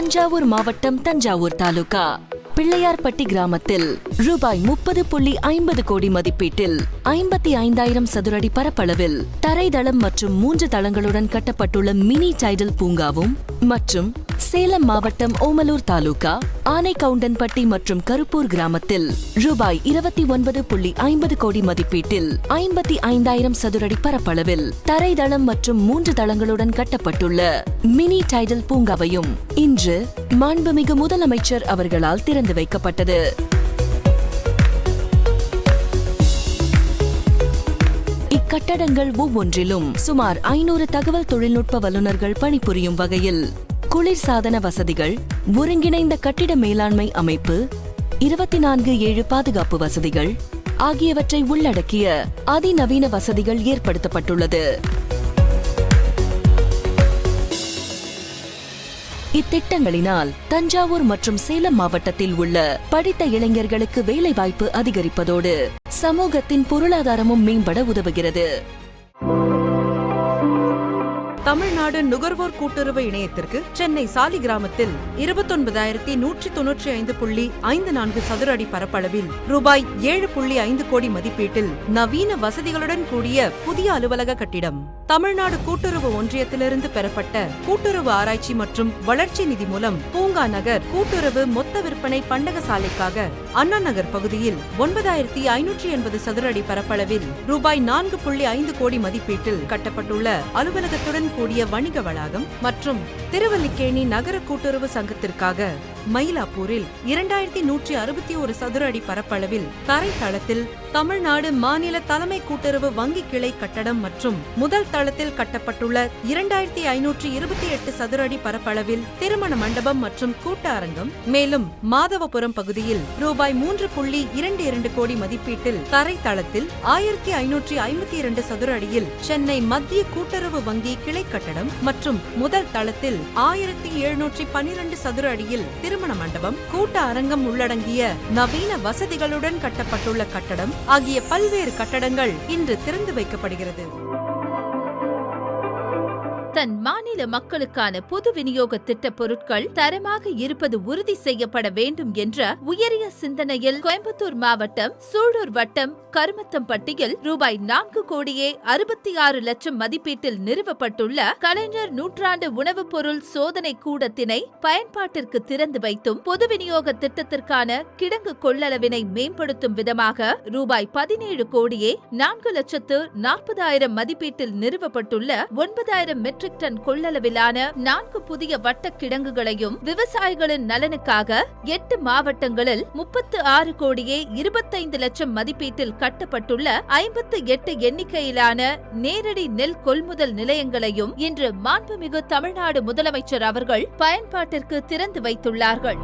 தஞ்சாவூர் மாவட்டம் தஞ்சாவூர் தாலுகா பிள்ளையார்பட்டி கிராமத்தில் ரூபாய் முப்பது புள்ளி ஐம்பது கோடி மதிப்பீட்டில் ஐம்பத்தி ஐந்தாயிரம் சதுரடி பரப்பளவில் தரைதளம் மற்றும் மூன்று தளங்களுடன் கட்டப்பட்டுள்ள மினி டைடல் பூங்காவும் மற்றும் சேலம் மாவட்டம் ஓமலூர் தாலுகா ஆனைக்கவுண்டன்பட்டி மற்றும் கருப்பூர் கிராமத்தில் ரூபாய் இருபத்தி ஒன்பது புள்ளி ஐம்பது கோடி மதிப்பீட்டில் ஐம்பத்தி ஐந்தாயிரம் சதுரடி பரப்பளவில் தரைதளம் மற்றும் மூன்று தளங்களுடன் கட்டப்பட்டுள்ள மினி டைடல் பூங்காவையும் இன்று மாண்புமிகு முதலமைச்சர் அவர்களால் திறந்து வைக்கப்பட்டது. இக்கட்டடங்கள் ஒவ்வொன்றிலும் சுமார் ஐநூறு தகவல் தொழில்நுட்ப வல்லுநர்கள் பணிபுரியும் வகையில் குளிர்சாதன வசதிகள் ஒருங்கிணைந்த கட்டிட மேலாண்மை அமைப்பு இருபத்தி நான்கு ஏழு பாதுகாப்பு வசதிகள் ஆகியவற்றை உள்ளடக்கிய அதிநவீன வசதிகள் ஏற்படுத்தப்பட்டுள்ளது. இத்திட்டங்களினால் தஞ்சாவூர் மற்றும் சேலம் மாவட்டத்தில் உள்ள படித்த இளைஞர்களுக்கு வேலைவாய்ப்பு அதிகரிப்பதோடு சமூகத்தின் பொருளாதாரமும் மேம்பட உதவுகிறது. தமிழ்நாடு நுகர்வோர் கூட்டுறவு இணையத்திற்கு சென்னை சாலிகிராமத்தில் இருபத்தொன்பதாயிரத்தி நூற்றி தொன்னூற்றி ஐந்து புள்ளி ஐந்து நான்கு சதுர அடி பரப்பளவில் ரூபாய் ஏழு புள்ளி ஐந்து கோடி மதிப்பீட்டில் நவீன வசதிகளுடன் கூடிய புதிய அலுவலக கட்டிடம். தமிழ்நாடு கூட்டுறவு ஒன்றியத்திலிருந்து பெறப்பட்ட கூட்டுறவு ஆராய்ச்சி மற்றும் வளர்ச்சி நிதி மூலம் பூங்கா நகர் கூட்டுறவு மொத்த விற்பனை பண்டக சாலைக்காக அண்ணா நகர் பகுதியில் ஒன்பதாயிரத்தி ஐநூற்றி எண்பது சதுர அடி பரப்பளவில் ரூபாய் நான்கு புள்ளி ஐந்து கோடி மதிப்பீட்டில் கட்டப்பட்டுள்ள அலுவலகத்துடன் கூடிய வணிக வளாகம் மற்றும் திருவல்லிக்கேணி நகர கூட்டுறவு சங்கத்திற்காக மயிலாப்பூரில் இரண்டாயிரத்தி நூற்றி அறுபத்தி ஒரு சதுர அடி பரப்பளவில் தரைத்தளத்தில் தமிழ்நாடு மாநில தலைமை கூட்டுறவு வங்கி கிளை கட்டடம் மற்றும் முதல் தளத்தில் கட்டப்பட்டுள்ள இரண்டாயிரத்தி ஐநூற்றி இருபத்தி எட்டு சதுர அடி பரப்பளவில் திருமண மண்டபம் மற்றும் கூட்ட அரங்கம் மேலும் மாதவபுரம் பகுதியில் ரூபாய் மூன்று புள்ளி இரண்டு இரண்டு கோடி மதிப்பீட்டில் தரைத்தளத்தில் ஆயிரத்தி ஐநூற்றி ஐம்பத்தி இரண்டு சதுர அடியில் சென்னை மத்திய கூட்டுறவு வங்கி கிளை கட்டடம் மற்றும் முதல் தளத்தில் ஆயிரத்தி எழுநூற்றி பனிரெண்டு சதுர அடியில் திருமண மண்டபம் கூட்ட அரங்கம் உள்ளடங்கிய நவீன வசதிகளுடன் கட்டப்பட்டுள்ள கட்டடம் ஆகிய பல்வேறு கட்டடங்கள் இன்று திறந்து வைக்கப்படுகிறது. தன் மாநில மக்களுக்கான பொது விநியோக திட்ட பொருட்கள் தரமாக இருப்பது உறுதி செய்யப்பட வேண்டும் என்ற உயரிய சிந்தனையில் கோயம்புத்தூர் மாவட்டம் சூலூர் வட்டம் கருமத்தம்பட்டியில் ரூபாய் நான்கு கோடியே அறுபத்தி ஆறு லட்சம் மதிப்பீட்டில் நிறுவப்பட்டுள்ள கலைஞர் நூற்றாண்டு உணவுப் பொருள் சோதனை கூடத்தினை பயன்பாட்டிற்கு திறந்து வைத்தும் பொது விநியோக திட்டத்திற்கான கிடங்கு கொள்ளளவினை மேம்படுத்தும் விதமாக ரூபாய் பதினேழு கோடியே நான்கு லட்சத்து நாற்பதாயிரம் மதிப்பீட்டில் நிறுவப்பட்டுள்ள ஒன்பதாயிரம் மெட்ரிக் டன் கொள்ளளவிலான நான்கு புதிய வட்ட கிடங்குகளையும் விவசாயிகளின் நலனுக்காக எட்டு மாவட்டங்களில் முப்பத்து ஆறு கோடியே இருபத்தைந்து லட்சம் மதிப்பீட்டில் கட்டப்பட்டுள்ள ஐம்பத்து எட்டு எண்ணிக்கையிலான நேரடி நெல் கொள்முதல் நிலையங்களையும் இன்று மாண்புமிகு தமிழ்நாடு முதலமைச்சர் அவர்கள் பயன்பாட்டிற்கு திறந்து வைத்துள்ளார்கள்.